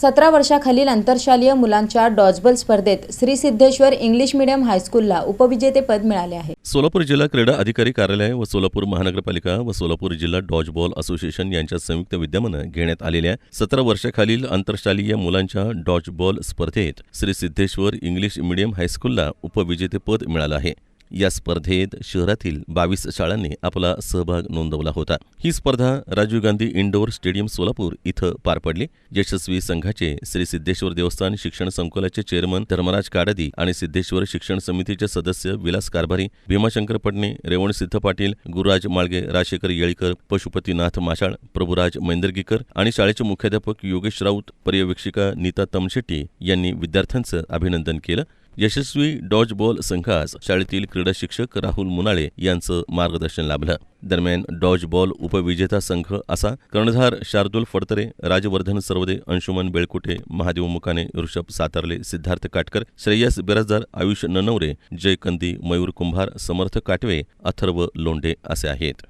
सतरा वर्षाखालील आंतरशालीय मुलांच्या डॉजबॉल स्पर्धेत श्री सिद्धेश्वर इंग्लिश मीडियम हायस्कूलला उपविजेतेपद मिळाले आहे. सोलापूर जिल्हा क्रीडा अधिकारी कार्यालय व सोलापूर महानगरपालिका व सोलापूर जिल्हा डॉजबॉल असोसिएशन यांच्या संयुक्त विद्यमानं घेण्यात आलेल्या सतरा वर्षाखालील आंतरशालीय मुलांच्या डॉजबॉल स्पर्धेत श्री सिद्धेश्वर इंग्लिश मीडियम हायस्कूलला उपविजेतेपद मिळालं आहे. या स्पर्धेत शहरातील बावीस शाळांनी आपला सहभाग नोंदवला होता. ही स्पर्धा राजीव गांधी इंडोर स्टेडियम सोलापूर इथं पार पडली. यशस्वी संघाचे श्री सिद्धेश्वर देवस्थान शिक्षण संकुलाचे चेअरमन धर्मराज काडादी आणि सिद्धेश्वर शिक्षण समितीचे सदस्य विलास कारभारी भीमाशंकर पटणे रेवणसिद्ध पाटील गुरुराज माळगे राजशेखर येळीकर पशुपतीनाथ माशाळ प्रभुराज मैंदर्गीकर आणि शाळेचे मुख्याध्यापक योगेश राऊत पर्यवेक्षिका नीता तमशेट्टी यांनी विद्यार्थ्यांचं अभिनंदन केलं. यशस्वी डॉजबॉल संघास शाळेतील क्रीडा शिक्षक राहुल मुनाळे यांचं मार्गदर्शन लाभलं. दरम्यान डॉजबॉल उपविजेता संघ असा कर्णधार शार्दूल फडतरे राजवर्धन सर्वदे अंशुमन बेळकुटे महादेव मुकाने ऋषभ सातारले सिद्धार्थ काटकर श्रेयस बिराजदार आयुष ननवरे जयकंदी मयूर कुंभार समर्थ काटवे अथर्व लोंढे असे आहेत.